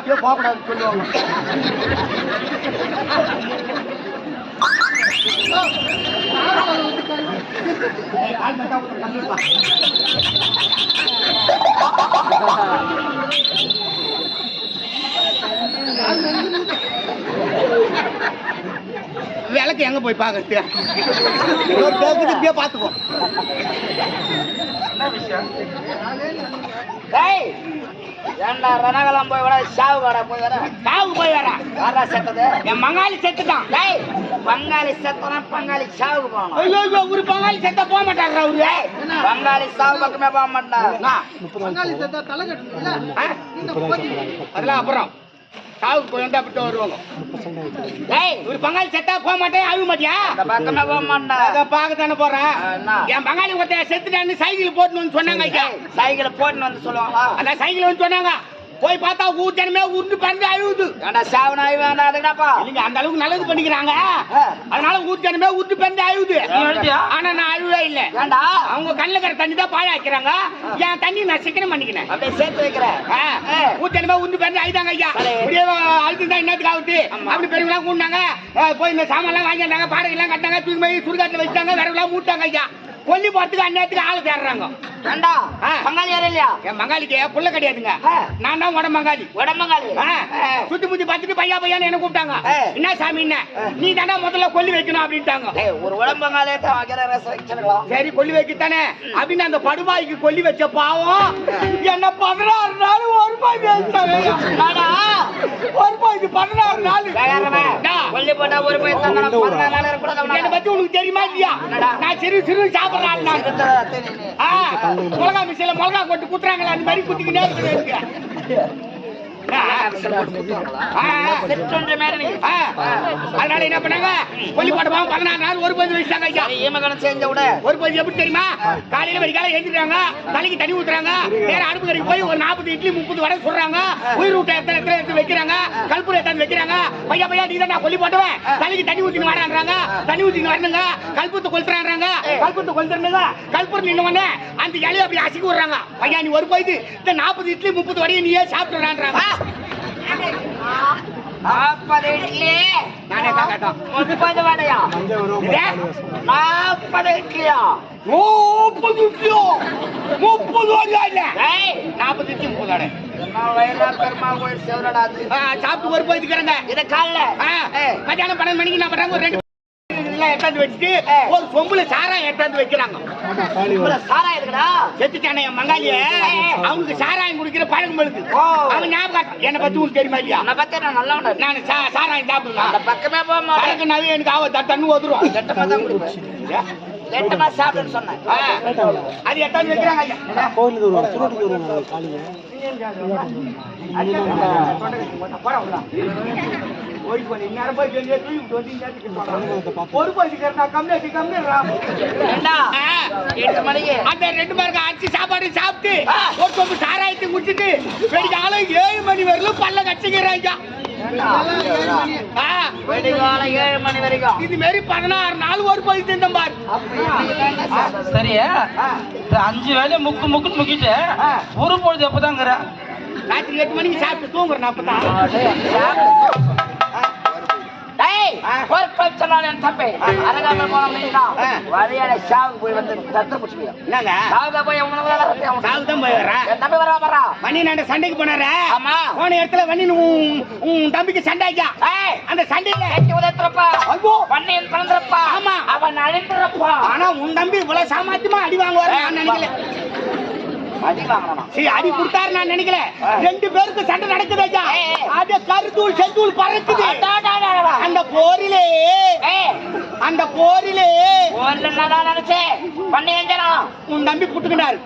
அப்படியே போகக்கூடாதுன்னு சொல்லுவாங்க. விளக்கு எங்க போய் பாக்குறது ஒரு பேருக்கு இப்படியே பாத்துக்கோ டேய் ஏன்டா ரணகலம் போய் வர சாவு கடை போய் வர? சாவு போய் வர. யாரா செத்தது? என் மங்காளி செத்துட்டான். டேய் பங்காளி செத்தனா பங்காளி சாவுக்கு போகணும். ஐயோ ஐயோ, ஒரு பங்காளி செத்த போக மாட்டாரு அவரு. பங்காளி சாவு பக்கமே போக மாட்டா என்ன? ஆ? அதெல்லாம் அப்புறம். சாவுக்கு போய் வந்தா அப்படி வருவாங்க. டேய் ஒரு பங்காளி செத்தா போக மாட்டேன் அழுக மாட்டியா? அந்த பக்கமே போக மாட்டா அத பார்க்க தானே போறேன்? என் பங்காளி ஒருத்தன் செத்துட்டான்னு சைக்கிள் போட்டுன்னு சொன்னாங்க ஐயா. சைக்கிள் போட்டுன்னு வந்து சொல்லுவாங்களா? அதான் சைக்கிள் வந்து சொன்னாங்க. போய் பார்த்தா ஊர் ஜனமே உருண்டு பறந்து அழுகுது ஏன்டா சாவு நாய் வேண்டாம் அதுக்குடாப்பா இல்லைங்க அந்த அளவுக்கு நல்லது பண்ணிக்கிறாங்க. அதனால ஊர் ஜனமே உருண்டு பறந்து அழுகுது? ஆனா நான் அழுவே இல்ல. ஏன்டா அவங்க கண்ணுல இருக்கிற தண்ணி தான் பாழாக்கிறாங்க என் தண்ணி நான் சிக்கனம் பண்ணிக்கினேன் அப்படியே சேர்த்து வைக்கிற. ஆ, ஊத்தனமா உண்டு பேருந்து அழுதாங்க ஐயா. சரி. இப்படியே அழுதுதான் என்னத்துக்கு ஆகுது? அப்படி பெரியவங்களாம் கூண்டாங்க. போய் இந்த சாமான்லாம் வாங்கிட்டாங்க பாடகை எல்லாம் கட்டாங்க தூக்கி போய் சுடுகாட்டுல வச்சாங்க வரவெல்லாம் மூட்டாங்க ஐயா. கொல்லி போறதுக்கு அந்நேரத்துக்கு ஆளு தேடுறாங்க. பங்காளி யாரும் இல்லையா? என் மங்காளிக்கு புள்ள கிடையாதுங்க. நான் தான் உட மங்காளி. உடம்பங்காளி ஆ, சுத்தி முத்தி பார்த்துட்டு பையா பையான்னு என்ன கூப்பிட்டாங்க. என்ன சாமி என்ன? நீ தானே முதல்ல கொல்லி வைக்கணும் அப்படின்ட்டாங்க. ஒரு உடம்பங்காலே சரி கொல்லி வைக்கத்தானே? அப்படின்னு அந்த படுபாய்க்கு கொல்லி வச்ச பாவம் என்ன பதினாறு நாள் ஒரு பாய்? ஒரு பாய்க்கு பதினாறு நாள் கொல்லி போட்டா ஒரு போய் நாள் என்னை. பத்தி உனக்கு தெரியுமா இல்லையா? நான் சிறு சிறு சாப்பிடுற ஆள் நான். சிறுத்தை அத்தை நீ. ஆ, மிளகா மிஷில மிளகா கொட்டு குத்துறாங்களா அந்த மாதிரி குத்திக்கிட்டே இருக்கிறேன் சிற்றொன்று மேல அதனால என்ன பண்ணாங்க கொல்லி போட்டப்பா பதினாறு நாள் ஒரு பஞ்சு வச்சாங்க ஐயா சரி, செஞ்ச விட ஒரு பஞ்சு எப்படி தெரியுமா காலையில வரைக்கால எழுந்திருக்காங்க தலைக்கு தண்ணி ஊத்துறாங்க வேற அடுப்பு கடைக்கு போய் ஒரு நாற்பது இட்லி முப்பது வடை சொல்றாங்க உயிர் ஊட்ட எத்தனை எத்தனை எடுத்து வைக்கிறாங்க கல்பூர எடுத்து வைக்கிறாங்க பையா பையா நீ தான் நான் கொல்லி போட்டுவேன் தலைக்கு தண்ணி ஊத்தின்னு வரான்றாங்க தண்ணி ஊத்தின்னு வரணுங்க கல்பூரத்தை கொளுத்துறாங்க கல்பூரத்தை கொளுத்துறாங்க கல்பூரம் நின்று உடனே அந்த இலையை அப்படி அசிக்க விடுறாங்க பையா நீ ஒரு போயிட்டு இந்த நாற்பது இட்லி முப்பது வடையை நீயே சாப்பிட்டுறான்றாங்க நாற்பது இட்லி நானே காக்காட்டம் முப்பது வடையா நாற்பது இட்லியா முப்பது இட்லியோ முப்பது வடையா இல்ல நாற்பது இட்லி முப்பது வடை சாப்பிட்டு ஒரு போயிட்டுக்கிறாங்க இது காலைல மத்தியானம் பன்னெண்டு மணிக்கு என்ன பண்றாங்க ஒரு ரெண்டு எல்லாம் எடுத்தாந்து வச்சுட்டு ஒரு சொம்புல சாராயம் எடுத்தாந்து வைக்கிறாங்க. இவ்வளவு சாரா இருக்குடா செத்துட்டானே என் மங்காளிய. அவனுக்கு சாராயம் குடிக்கிற பழக்கம் இருக்கு. ஓ. அவன் ஞாபகம் என்னை பத்தி உனக்கு தெரியுமா இல்லையா? உன்னை பத்தி நான் நல்லவன நான் சா- சாராயம் சாப்பிடுவேன் அந்த பக்கமே போக மாட்டேன். எனக்கு ஆவ தண்ணு தான் குடிப்பேன். லெட்டமா சாப்பிடுன்னு சொன்னேன். அது எடுத்தாந்து வைக்கிறாங்க ஐயா. கோயிலுக்கு வருவாங்க சுருட்டுக்கு வருவாங்க காலையில. கம்மியாச்சு கம்மியா ஏண்டா? எட்டு மணிக்கு. அந்த ரெண்டு பேருக்கு அரிசி சாப்பாடு சாப்பிட்டு ஒரு சொம்பு சாராயத்தை வெடிக்காலம் ஏழு மணி வரலும் பல்ல வெடிகாலம் ஏழு மணி வரைக்கும். இது மாரி பதினாறு நாள் ஒரு போய் தின்னம் பாரு. அஞ்சு வேலையை முக்கு முக்குன்னு முக்கிட்டு ஒரு பொழுது எப்பதாங்கிற ராத்திரி எட்டு மணிக்கு சாப்பிட்டு தூங்குறேன் அப்பதான். ஒரு பிரச்சனை என் தம்பி. அரகாம போனோம்னா வழியால சாவுக்கு போய் வந்து தத்திர புடிச்சுப்பியா என்னங்க? சாவுக்கு போய் சாவு தான் போய் வரேன் என் தம்பி வரா வரா வண்டி நான் சண்டைக்கு போனார? ஆமா. போன இடத்துல வண்டி உன் தம்பிக்கு சண்டை ஏய். அந்த சண்டையில? கட்டி உதத்துறப்பா ஐயோ. பண்ணையில் பிறந்திருப்பா ஆமா. அவன் அழிந்துறப்பா ஆனா உன் தம்பி இவ்வளவு சாமர்த்தியமா அடி வாங்குவாரு நான் நினைக்கல. சரி அடி கொடுத்தாரு நான் நினைக்கல. ரெண்டு பேருக்கு சண்டை நடக்குது ஐயா. அது கருத்தூள் செந்தூள் பறக்குது. அந்த போரிலே அந்த போரிலே நினைச்சேன் உன் தம்பி புட்டுக்கிட்டாரு.